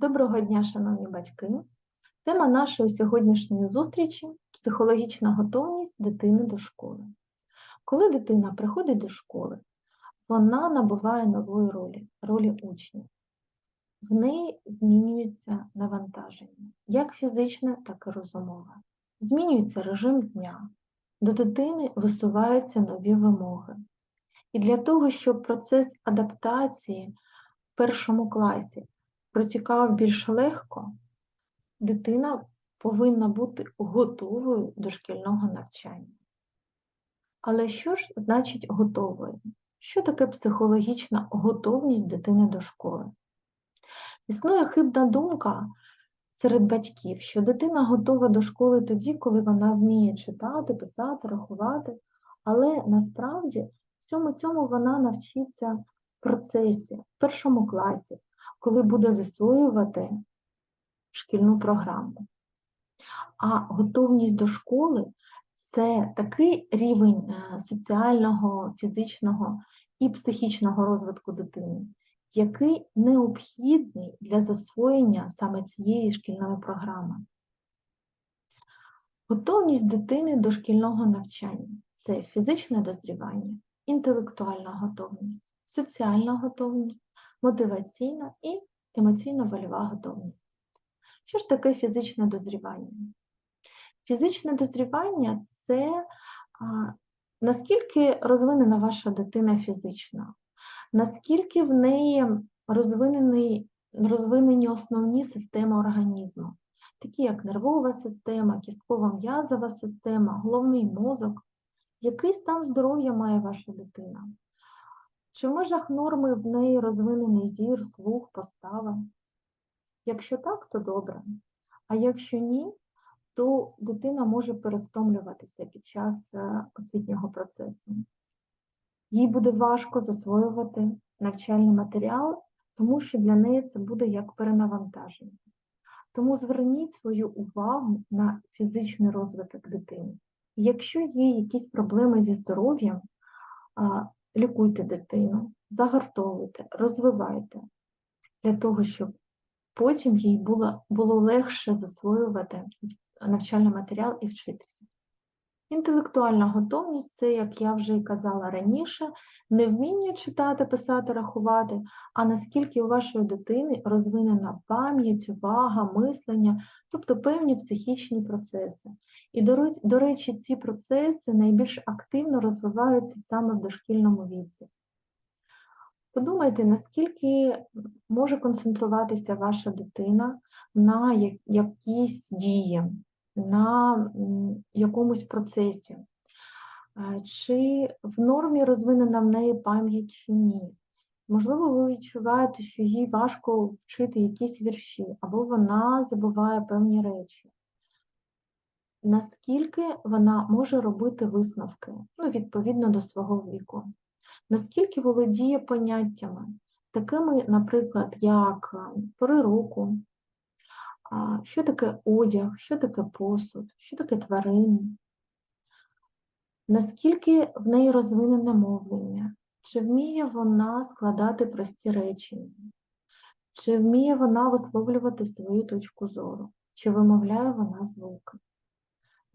Доброго дня, шановні батьки! Тема нашої сьогоднішньої зустрічі психологічна готовність дитини до школи. Коли дитина приходить до школи, вона набуває нової ролі ролі учня. В неї змінюється навантаження, як фізичне, так і розумове. Змінюється режим дня, до дитини висуваються нові вимоги. І для того, щоб процес адаптації в першому класі протікав більш легко, дитина повинна бути готовою до шкільного навчання. Але що ж значить готовою? Що таке психологічна готовність дитини до школи? Існує хибна думка серед батьків, що дитина готова до школи тоді, коли вона вміє читати, писати, рахувати, але насправді всьому цьому вона навчиться в процесі, в першому класі, коли буде засвоювати шкільну програму. А готовність до школи це такий рівень е, соціального, фізичного і психічного розвитку дитини, який необхідний для засвоєння саме цієї шкільної програми. Готовність дитини до шкільного навчання це фізичне дозрівання, інтелектуальна готовність, соціальна готовність, мотиваційна і емоційно-вольова готовність. Що ж таке фізичне дозрівання? Фізичне дозрівання це а, наскільки розвинена ваша дитина фізично, наскільки в неї розвинені, основні системи організму, такі як нервова система, кісткова м'язова система, головний мозок, який стан здоров'я має ваша дитина? Чи в межах норми в неї розвинений зір, слух, постава? Якщо так, то добре. А якщо ні, то дитина може перевтомлюватися під час е, освітнього процесу. Їй буде важко засвоювати навчальний матеріал, тому що для неї це буде як перенавантаження. Тому зверніть свою увагу на фізичний розвиток дитини. Якщо є якісь проблеми зі здоров'ям, лікуйте дитину, загартовуйте, розвивайте, для того, щоб потім їй було, було легше засвоювати навчальний матеріал і вчитися. Інтелектуальна готовність це, як я вже і казала раніше, не вміння читати, писати, рахувати, а наскільки у вашої дитини розвинена пам'ять, увага, мислення, тобто певні психічні процеси. І, до речі, ці процеси найбільш активно розвиваються саме в дошкільному віці. Подумайте, наскільки може концентруватися ваша дитина на якісь дії, на якомусь процесі, чи в нормі розвинена в неї пам'ять чи ні. Можливо, ви відчуваєте, що їй важко вчити якісь вірші, або вона забуває певні речі. Наскільки вона може робити висновки, ну, відповідно до свого віку наскільки володіє поняттями, такими, наприклад, як е, пори року, що таке одяг, що таке посуд, що таке тварини, наскільки в неї розвинене мовлення, чи вміє вона складати прості речення, чи вміє вона висловлювати свою точку зору, чи вимовляє вона звуки.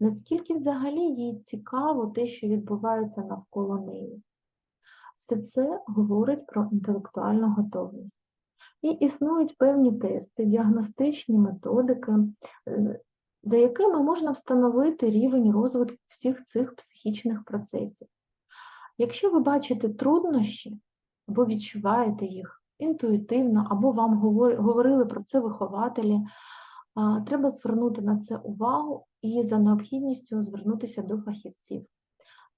Наскільки взагалі їй цікаво те, що відбувається навколо неї? Все це говорить про інтелектуальну готовність. І існують певні тести, діагностичні методики, е, за якими можна встановити рівень розвитку всіх цих психічних процесів. Якщо ви бачите труднощі або відчуваєте їх інтуїтивно, або вам говорили про це вихователі, треба звернути на це увагу і за необхідністю звернутися до фахівців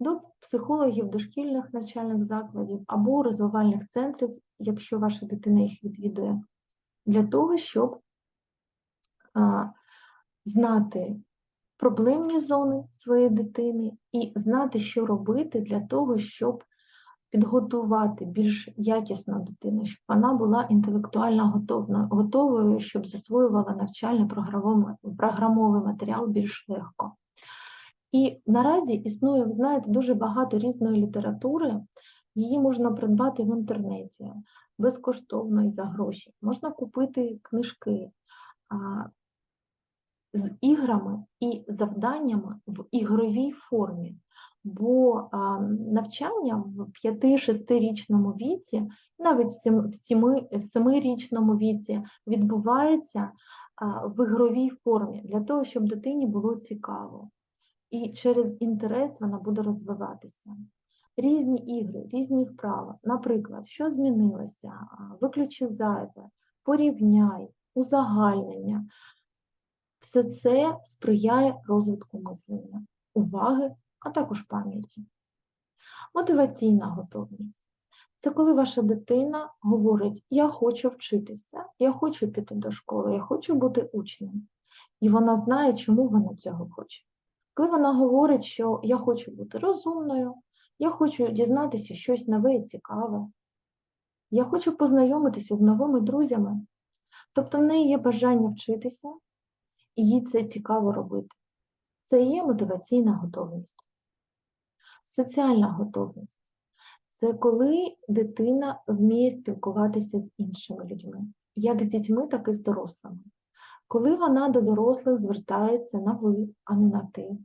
до психологів дошкільних навчальних закладів або розвивальних центрів, якщо ваша дитина їх відвідує, для того, щоб знати проблемні зони своєї дитини і знати, що робити для того, щоб підготувати більш якісно дитину, щоб вона була інтелектуально готовна, готовою, щоб засвоювала навчальний програмовий матеріал більш легко. І наразі існує, ви знаєте, дуже багато різної літератури, Її можна придбати в інтернеті безкоштовно і за гроші. Можна купити книжки з іграми і завданнями в ігровій формі. Бо навчання в 5-6-річному віці, навіть в 7-річному віці, відбувається в ігровій формі для того, щоб дитині було цікаво. І через інтерес вона буде розвиватися. Різні ігри, різні вправи. Наприклад, що змінилося? Виключи зайве, порівняй, узагальнення. Все це сприяє розвитку мислення, уваги, а також пам'яті. Мотиваційна готовність. Це коли ваша дитина говорить: Я хочу вчитися, я хочу піти до школи, я хочу бути учнем. І вона знає, чому вона цього хоче. Коли вона говорить, що я хочу бути розумною, я хочу дізнатися щось нове і цікаве, я хочу познайомитися з новими друзями. Тобто в неї є бажання вчитися, і їй це цікаво робити. Це є мотиваційна готовність. Соціальна готовність це коли дитина вміє спілкуватися з іншими людьми, як з дітьми, так і з дорослими. Коли вона до дорослих звертається на ви, а не на ти.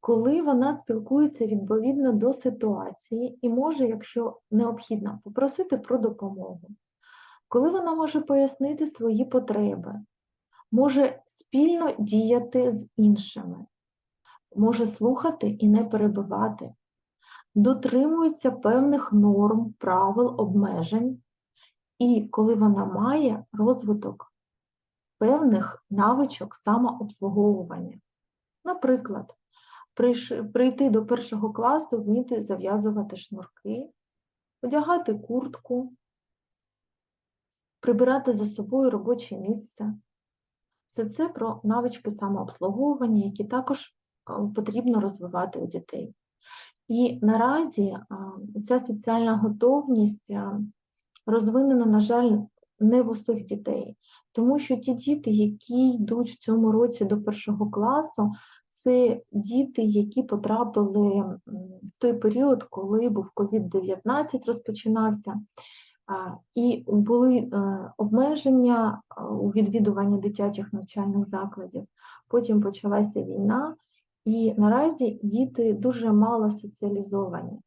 Коли вона спілкується відповідно до ситуації і може, якщо необхідно, попросити про допомогу. Коли вона може пояснити свої потреби, може спільно діяти з іншими, може слухати і не перебивати, дотримується певних норм, правил, обмежень, і коли вона має розвиток певних навичок самообслуговування. Наприклад, прийти до першого класу, вміти зав'язувати шнурки, одягати куртку, прибирати за собою робоче місце. Все це про навички самообслуговування, які також потрібно розвивати у дітей. І наразі ця соціальна готовність розвинена, на жаль, не в усіх дітей, тому що ті діти, які йдуть в цьому році до першого класу, це діти, які потрапили в той період, коли був COVID-19 розпочинався, і були е, обмеження у відвідуванні дитячих навчальних закладів. Потім почалася війна, і наразі діти дуже мало соціалізовані.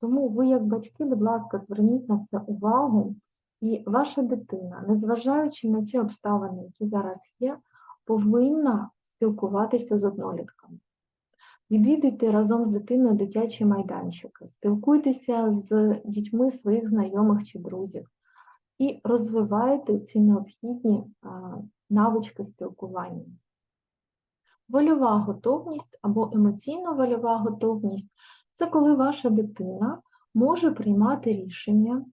Тому ви, як батьки, будь ласка, зверніть на це увагу, і ваша дитина, незважаючи на ті обставини, які зараз є, повинна спілкуватися з однолітками. Відвідуйте разом з дитиною дитячі майданчики, спілкуйтеся з дітьми своїх знайомих чи друзів і розвивайте ці необхідні навички спілкування. Вольова готовність або емоційно-вольова готовність це коли ваша дитина може приймати рішення,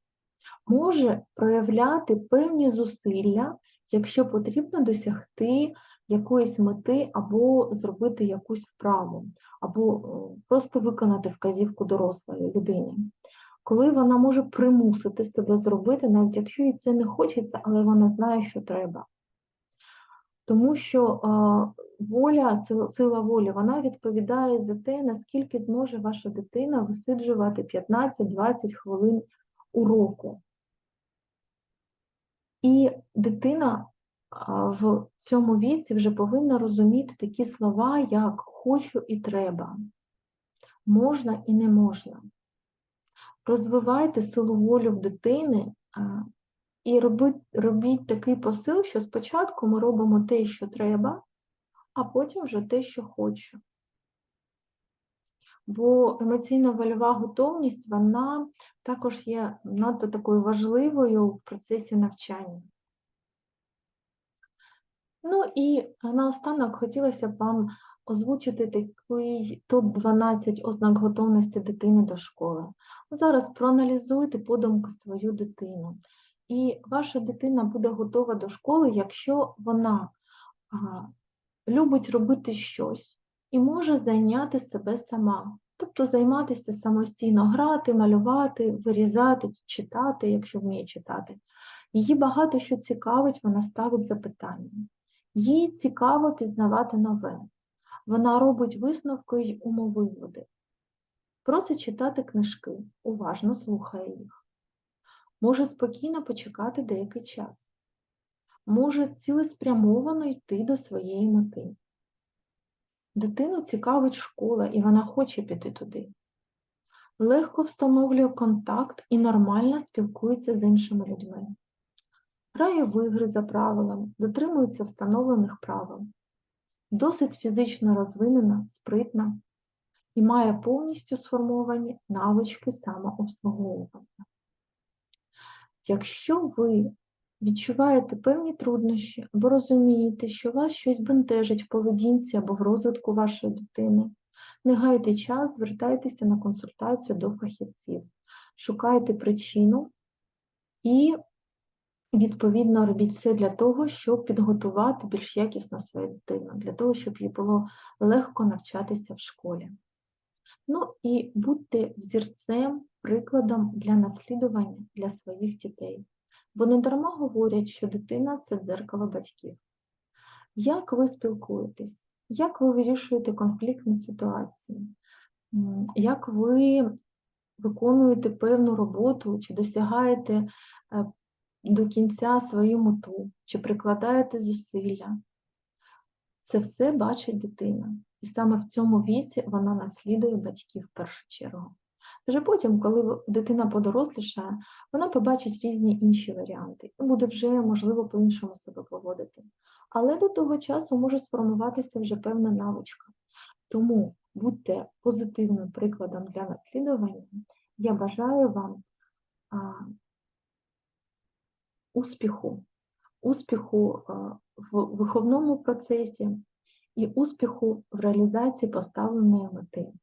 може проявляти певні зусилля, якщо потрібно досягти якоїсь мети або зробити якусь вправу, або е, просто виконати вказівку дорослої людині. Коли вона може примусити себе зробити, навіть якщо їй це не хочеться, але вона знає, що треба. Тому що воля, сила волі, вона відповідає за те, наскільки зможе ваша дитина висиджувати 15-20 хвилин уроку. І дитина в цьому віці вже повинна розуміти такі слова, як хочу і треба, можна і не можна. Розвивайте силу волю в дитини і робіть, робіть такий посил, що спочатку ми робимо те, що треба, а потім вже те, що хочу. Бо емоційно вольова готовність, вона також є надто такою важливою в процесі навчання. Ну і наостанок хотілося б вам озвучити такий топ-12 ознак готовності дитини до школи. Зараз проаналізуйте подумки свою дитину. І ваша дитина буде готова до школи, якщо вона любить робити щось і може зайняти себе сама. Тобто займатися самостійно, грати, малювати, вирізати, читати, якщо вміє читати. Її багато що цікавить, вона ставить запитання. Їй цікаво пізнавати нове. Вона робить висновки й умовиводи. просить читати книжки, уважно слухає їх, може спокійно почекати деякий час, може цілеспрямовано йти до своєї мети. Дитину цікавить школа, і вона хоче піти туди. Легко встановлює контакт і нормально спілкується з іншими людьми. Грає в ігри за правилами, дотримується встановлених правил. Досить фізично розвинена, спритна і має повністю сформовані навички самообслуговування. Якщо ви відчуваєте певні труднощі або розумієте, що вас щось бентежить в поведінці або в розвитку вашої дитини, не гайте час, звертайтеся на консультацію до фахівців, шукайте причину і, відповідно, робіть все для того, щоб підготувати більш якісно свою дитину, для того, щоб їй було легко навчатися в школі. Ну і будьте взірцем, прикладом для наслідування для своїх дітей. Бо не дарма говорять, що дитина це дзеркало батьків. Як ви спілкуєтесь? Як ви вирішуєте конфліктні ситуації? Як ви виконуєте певну роботу, чи досягаєте е, до кінця свою мету, чи прикладаєте зусилля? Це все бачить дитина. І саме в цьому віці вона наслідує батьків в першу чергу. Вже потім, коли дитина подорослішає, вона побачить різні інші варіанти і буде вже, можливо, по-іншому себе поводити. Але до того часу може сформуватися вже певна навичка. Тому будьте позитивним прикладом для наслідування. Я бажаю вам а, успіху, успіху в виховному процесі і успіху в реалізації поставленої мети.